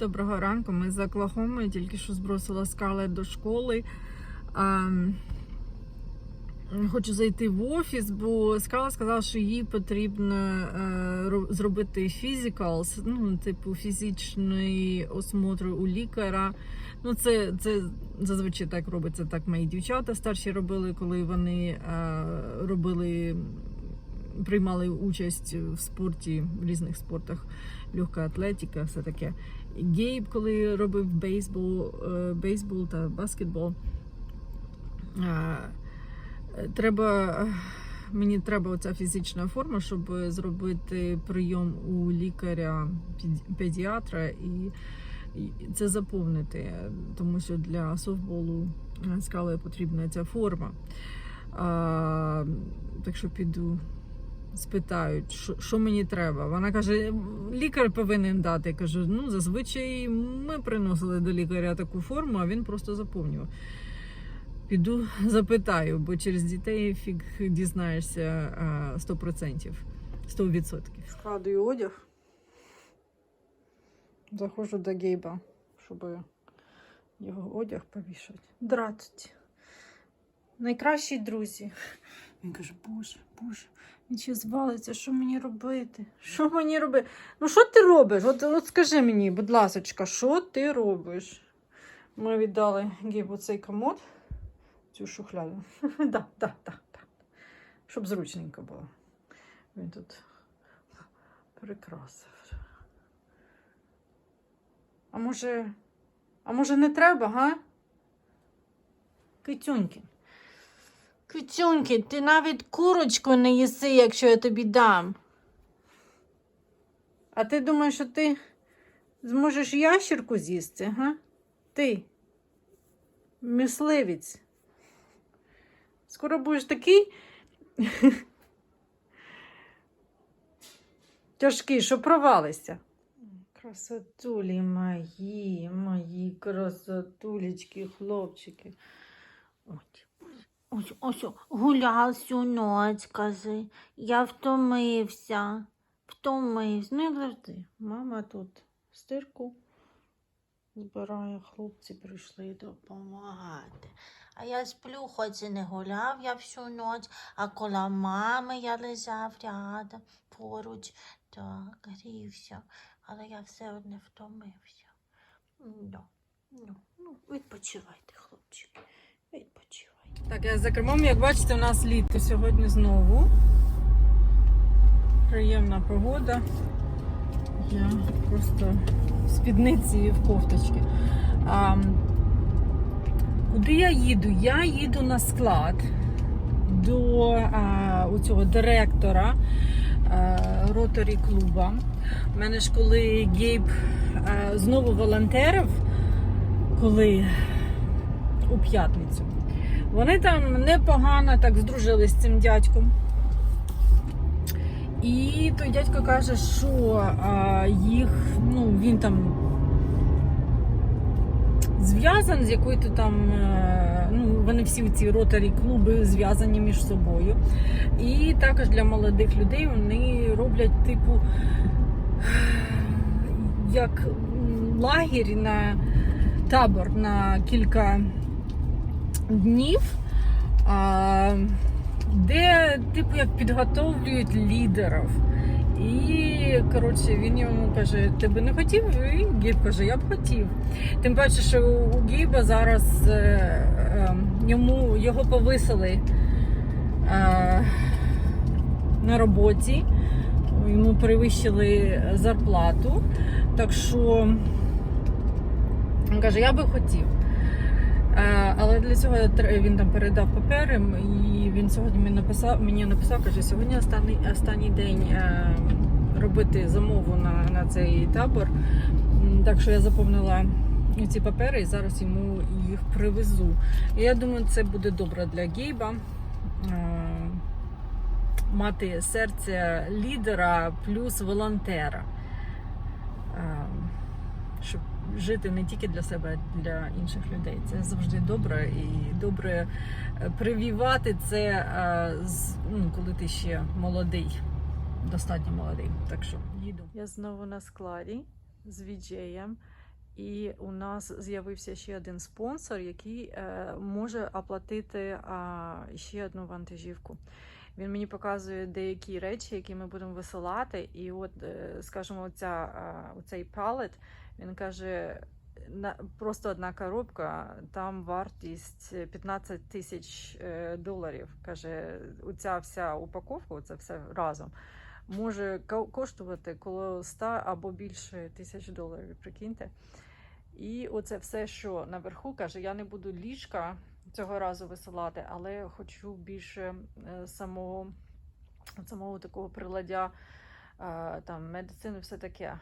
Доброго ранку. Ми з Оклахоми. Тільки що збросила скали до школи. А, хочу зайти в офіс, бо скала сказала, що їй потрібно е, зробити physicals, ну, типу фізичний осмотр у лікаря. Ну, це, це зазвичай так робиться. Так мої дівчата старші робили, коли вони е, робили, приймали участь в спорті, в різних спортах, легка атлетика, все таке. Гейб, коли робив бейсбол, е, бейсбол та баскетбол. Треба, мені треба оця фізична форма, щоб зробити прийом у лікаря педіатра і, і це заповнити, тому що для софтболу е, скали потрібна ця форма. А, так що піду спитають, що, що мені треба. Вона каже, лікар повинен дати. Я кажу, ну зазвичай ми приносили до лікаря таку форму, а він просто заповнював. Піду запитаю, бо через дітей фіг дізнаєшся 100%. 100%. Складую одяг. Заходжу до Гейба, щоб його одяг повішати. Здравствуйте. Найкращі друзі. Він каже, боже, боже, ще звалиться, що мені робити? Що мені робити? Ну, що ти робиш? От, от скажи мені, будь ласочка, що ти робиш? Ми віддали Гейбу цей комод, цю шухляду. да, да, да, да. Щоб зручненько було. Він тут прикрасив. А може, а може не треба, га? Китюньки. Китюньки, ти навіть курочку не їси, якщо я тобі дам. А ти думаєш, що ти зможеш ящерку з'їсти, га? Ти, мисливець. Скоро будеш такий тяжкий, що провалишся. Красотулі мої, мої красотулечки, хлопчики. Ось. Ось, ось, гуляв всю ніч, кажи. Я втомився. Втомився. Ну, як завжди. Мама тут стирку збирає, хлопці прийшли допомагати. А я сплю, хоч і не гуляв я всю ніч, а коло мами я лежав рядом, поруч, так, грівся, але я все одне втомився. Ну, ну, ну, відпочивайте. Так, я за кермом, як бачите, у нас літо сьогодні знову. Приємна погода. Я просто в спідниці в кофточці. А, куди я їду? Я їду на склад до а, у цього директора роторі клуба. У мене ж коли Гейб а, знову волонтерив, коли у п'ятницю. Вони там непогано так здружились з цим дядьком. І той дядько каже, що а, їх, ну, він там зв'язаний з якою-то там, е, ну, вони всі ці ротарі клуби зв'язані між собою. І також для молодих людей вони роблять, типу, як лагерь на табор на кілька днів, де, типу, як підготовлюють лідерів. І, коротше, він йому каже: ти би не хотів? І Гіб каже, я б хотів. Тим паче, що у Гіба зараз е, е, йому, його повисили е, на роботі, йому перевищили зарплату. Так що він каже, я би хотів. Е, Але для цього він там передав папери, і він сьогодні мені написав, мені написав, каже, сьогодні останній, останній день е, робити замову на, на цей табор. Так що я заповнила ці папери і зараз йому їх привезу. І я думаю, це буде добре для Гейба. е, Мати серце лідера плюс волонтера. Щоб жити не тільки для себе, а для інших людей. Це завжди добре і добре е, привівати це, е, ну, коли ти ще молодий, достатньо молодий. Так що їду. Я знову на складі з віджеєм. І у нас з'явився ще один спонсор, який е, може оплатити а, ще одну вантажівку. Він мені показує деякі речі, які ми будемо висилати. І от, е, скажімо, оця, а, оцей палет, він каже, просто одна коробка, там вартість 15 тисяч е, доларів. Каже, оця вся упаковка, оце все разом. Може коштувати коло 100 або більше тисяч доларів, прикиньте. І оце все, що наверху, каже, я не буду ліжка цього разу висилати, але хочу більше е, самого, самого такого приладдя, е, там, медицини, все таке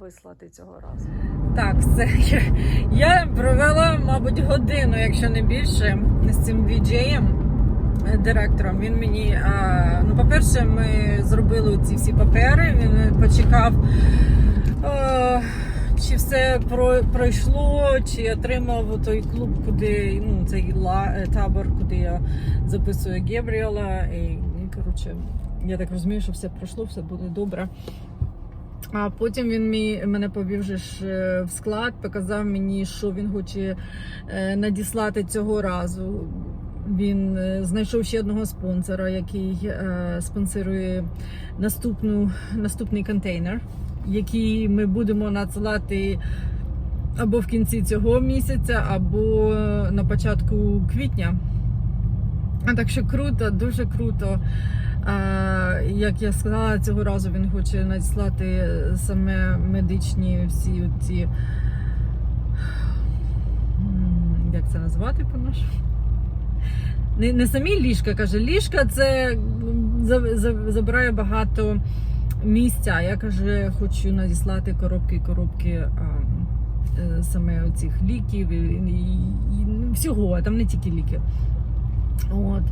вислати цього разу. Так, все. Я, я провела, мабуть, годину, якщо не більше, з цим віджеєм, директором. Він мені, ну, по-перше, ми зробили ці всі папери, він почекав. е, чи все пройшло, чи отримав той клуб, куди ну, цей е, табор, куди я записую Гебріела. І, і, коротше, я так розумію, що все пройшло, все буде добре. А потім він мій, мене повів же е, в склад, показав мені, що він хоче е, надіслати цього разу. Він е, знайшов ще одного спонсора, який спонсорує наступну, наступний контейнер, який ми будемо надсилати або в кінці цього місяця, або на початку квітня. А так що круто, дуже круто. Як я сказала, цього разу він хоче надіслати саме медичні всі ці. Як це назвати по-нашому? Не, не самі ліжка, каже, ліжка це забирає багато місця. Я каже, хочу надіслати коробки, коробки а, е, саме цих ліків і, і, і всього, а там не тільки ліки. От.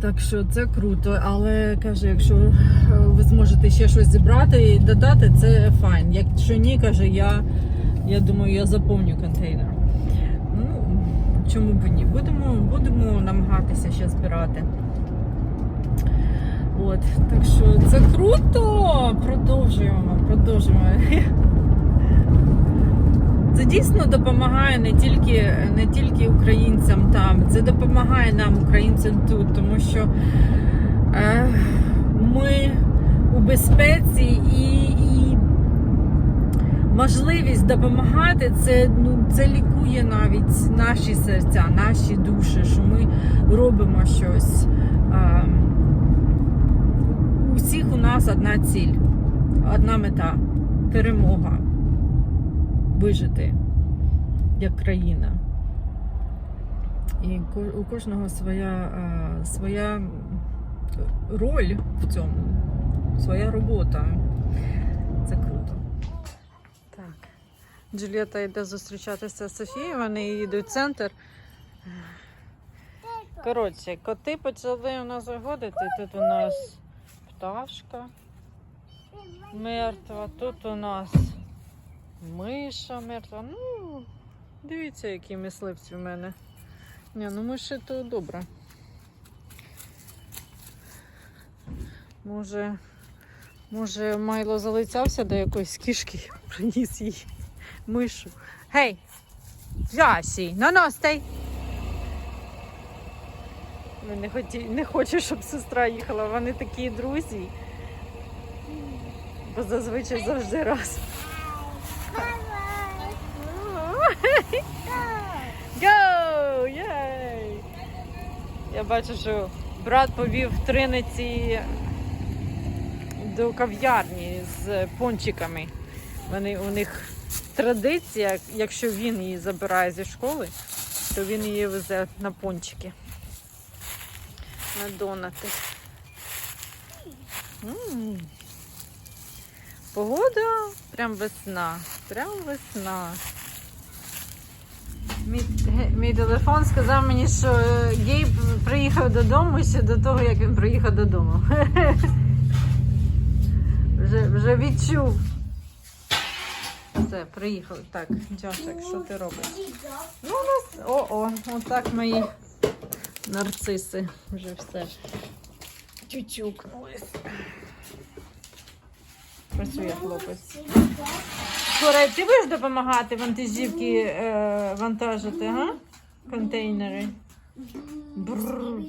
Так що це круто, але каже, якщо е, ви зможете ще щось зібрати і додати, це файн. Якщо ні, каже, я, я думаю, я заповню контейнер. Ну, чому б ні? Будемо, будемо намагатися ще збирати. От, так що це круто! Продовжуємо, продовжуємо. Це дійсно допомагає не тільки, не тільки українцям там, це допомагає нам, українцям тут, тому що е, ми у безпеці і, і можливість допомагати це, ну, це лікує навіть наші серця, наші душі, що ми робимо щось. Е, у всіх у нас одна ціль, одна мета перемога вижити як країна. І у кожного своя, своя роль в цьому, своя робота. Це круто. Так. Джулієта йде зустрічатися з Софією, вони їдуть в центр. Коротше, коти почали у нас заходити. Тут у нас пташка мертва, тут у нас Миша мертва. Ну, дивіться, які мисливці в мене. Ні, ну миші то добре. Може, може, Майло залицявся до якоїсь кішки, приніс їй мишу. Гей! Джасі, ну ну, стей! Він не, хоті... не хоче, щоб сестра їхала. Вони такі друзі. Бо зазвичай завжди раз. Go! Єй! Я бачу, що брат повів Триниці до кав'ярні з пончиками. Вони, у них традиція, якщо він її забирає зі школи, то він її везе на пончики. На донати. М. Погода прям весна. Прям весна. Мій, мій телефон сказав мені, що е, Гейб приїхав додому ще до того, як він приїхав додому. вже, вже відчув. Все, приїхали. Так, Джошик, що ти робиш? Ну, у нас. О-о, отак мої нарциси вже все. Чучукнулись. Працює хлопець. Скоро ти будеш допомагати вантажівки е, вантажити, га? Контейнери. Бррр.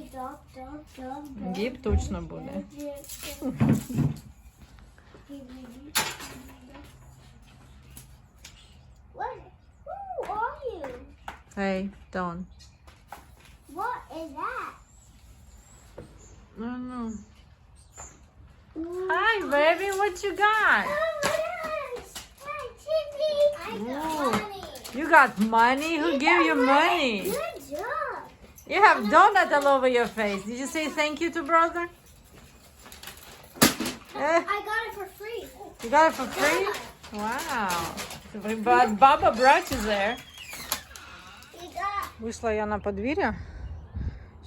Гіп точно буде. Hey, Don. What is that? No, no. Hi, baby, what you got? Oh, yes. Hi, Chippy. I Ooh. You got money? Who gave you money? Good job. You have donut all over your face. Did you say thank you to brother? Eh, I got it for free. you got it for free? Wow. But Baba brought you there. Вийшла я на подвір'я,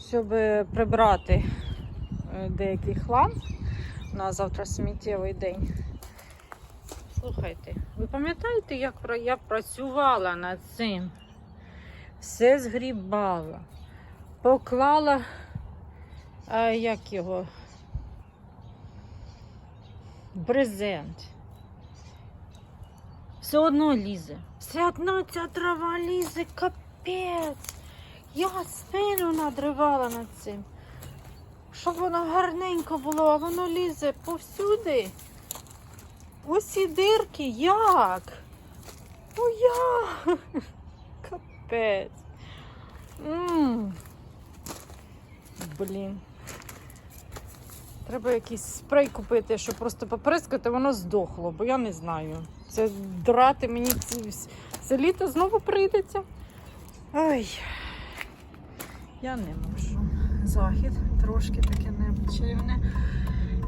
щоб прибрати е, деякий хлам. У нас завтра сміттєвий день. Слухайте, ви пам'ятаєте, як я працювала над цим? Все згрібала, поклала, а, як його, брезент. Все одно лізе. Все одно ця трава лізе, капець. Я спину надривала над цим. Щоб воно гарненько було, а воно лізе повсюди. Усі дирки, як? Ну як? Капець. Блін. Треба якийсь спрей купити, щоб просто поприскати, воно здохло, бо я не знаю. Це драти мені це, це літо знову прийдеться. Ой, я не можу. Захід трошки таке непочивне.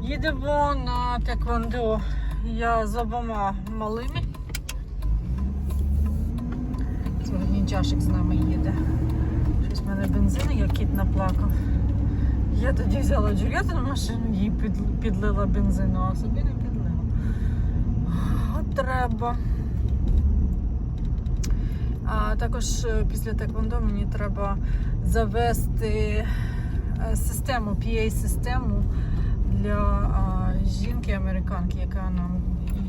Їдемо на Теквондо. Я з обома малими. Сьогодні чашик з нами їде. Щось в мене бензин, як кіт наплакав. Я тоді взяла Джуліету на машину, їй підлила бензину, а собі не підлила. От треба. А також е, після Теквондо мені треба завести е, систему, PA-систему для а, жінки американки, яка нам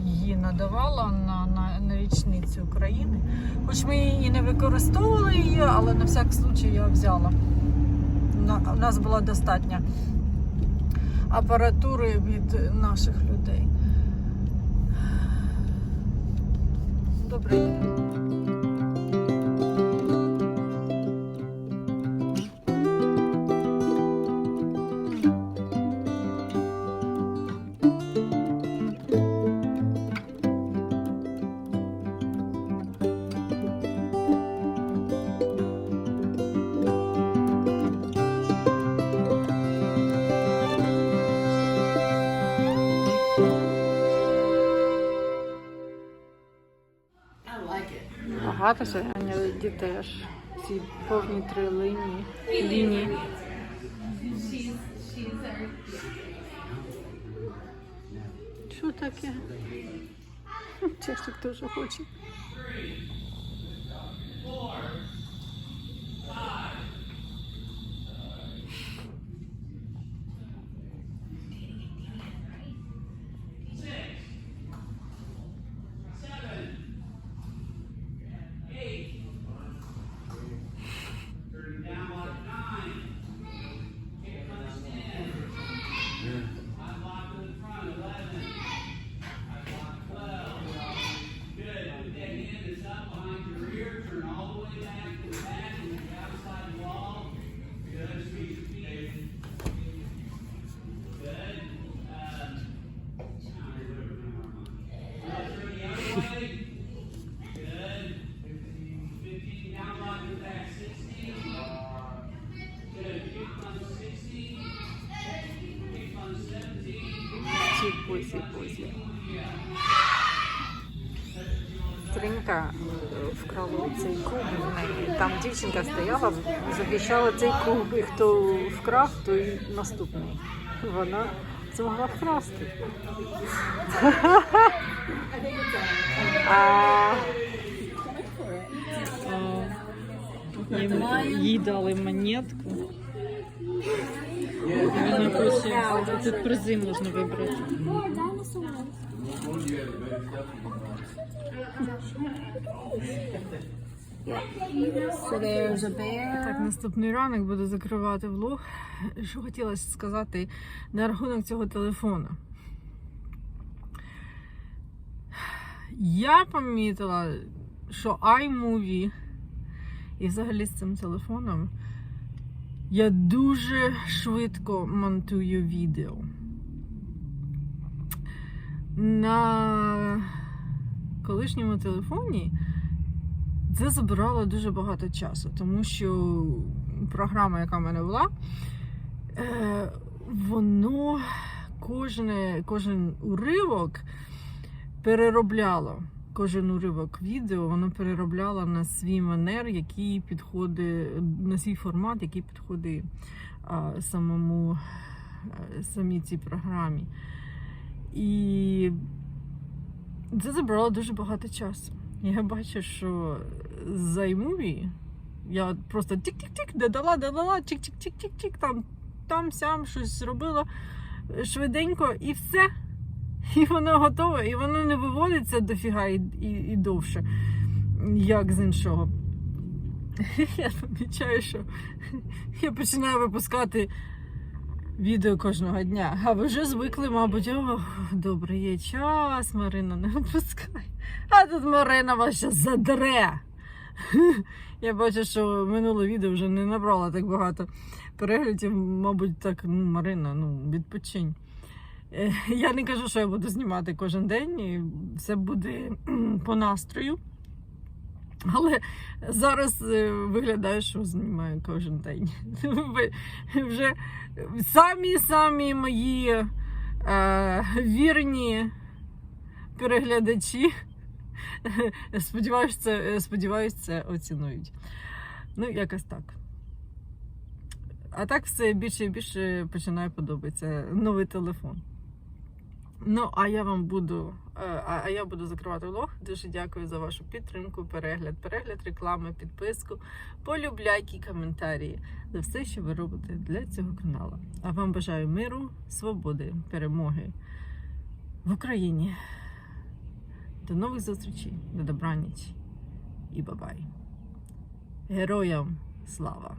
її надавала на, на, на річницю України. Хоч ми її не використовували її, але на всяк случай я взяла. На, у нас була достатня апаратури від наших людей. Добрий Багато сьогодні дітей аж ці повні три лінії. лінії. Що таке? Чешик теж хоче. Там дівчинка стояла, захищала цей куб, і хто вкрав, той наступний. Вона змогла вкрасти. А, їй дали монетку. Вона хоче тут призи можна вибрати. Так, наступний ранок буду закривати влог. Що хотілося сказати на рахунок цього телефона. Я помітила, що iMovie і взагалі з цим телефоном я дуже швидко монтую відео. На колишньому телефоні це забирало дуже багато часу, тому що програма, яка в мене була, е, воно кожне, кожен уривок переробляло. Кожен уривок відео воно переробляло на свій манер, який підходить, на свій формат, який підходить а, самому е, самій цій програмі. І це забрало дуже багато часу. Я бачу, що за iMovie я просто тік-тік-тік, додала, додала, чик-чик-чик-чик-чик, там, там сям щось зробила швиденько і все. І воно готове, і воно не виводиться дофіга і, і, і довше, як з іншого. Я помічаю, що я починаю випускати відео кожного дня. А ви вже звикли, мабуть, о, добре, є час, Марина не випускай. А тут Марина вас ще задре. Я бачу, що минуле відео вже не набрало так багато переглядів. Мабуть, так, ну, Марина, ну, відпочинь. Е, Я не кажу, що я буду знімати кожен день, і все буде по настрою. Але зараз е, виглядає, що знімаю кожен день. Вже самі-самі мої е, вірні переглядачі. Сподіваюсь, це, це оцінують. Ну, якось так. А так все більше і більше починає подобатися новий телефон. Ну, а я вам буду, а а я буду закривати влог. Дуже дякую за вашу підтримку, перегляд, перегляд реклами, підписку, полюбляйки, коментарі за все, що ви робите для цього каналу. А вам бажаю миру, свободи, перемоги в Україні. До нових зустрічей, до добраніч і бабай. Героям слава!